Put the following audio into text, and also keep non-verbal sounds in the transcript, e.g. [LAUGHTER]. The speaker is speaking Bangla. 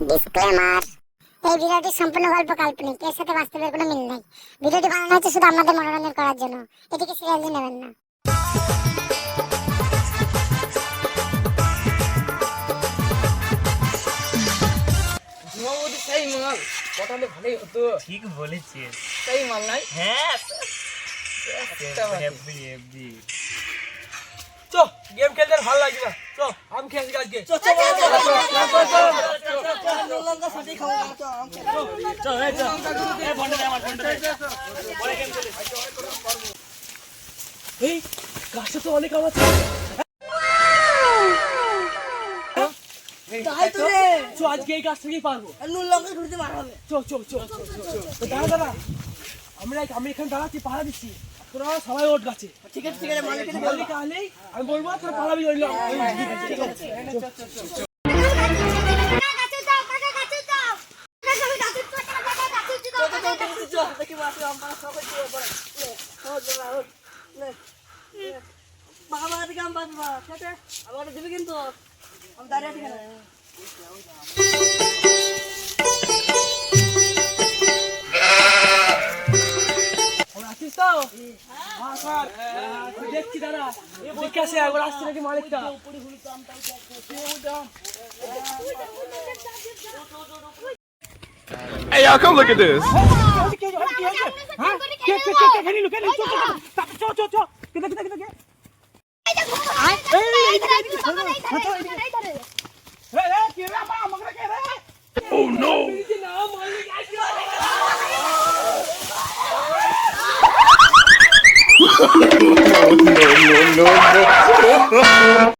ডিসক্লেমার এই ভিডিওটি সম্পূর্ণ গল্প কাল্পনিক এর সাথে বাস্তবের কোনো মিল নেই ভিডিওটি বানানো হচ্ছে শুধু আপনাদের মনোরঞ্জন করার জন্য এটিকে সিরিয়াসলি নেবেন না সেই মাল পটালে ভালোই হতো ঠিক বলেছিস সেই মাল নাই হ্যাঁ চ গেম খেলতে আর ভালো লাগছে না চ আম খেলছি আজকে চ চল এই আমার গাছটা তো অনেক আম আজকে এই গাছ থেকেই পারব চ চ চ দাঁড়া দাঁড়া আমরা আমি এখানে দাঁড়াচ্ছি পাহারা দিচ্ছি তোরা সবাই ওট গাছে ঠিক আছে ঠিক আছে মালিক আমি বলব ওই লোক ঠিক আছে আছিস তো হ্যাঁ স্যার তুই দেখছি দাঁড়া দেখে আসে একবার আসছে নাকি মালিকটা Hey, y'all, come look at this. হ্যাঁ কে কে কে কে খেলিলু খেলিলু চ চ চ চ চ কে দেখে দেখে দেখে রে রে কি রে আমা আমাকে কে রে Oh no! না [LAUGHS] no, no, no, no.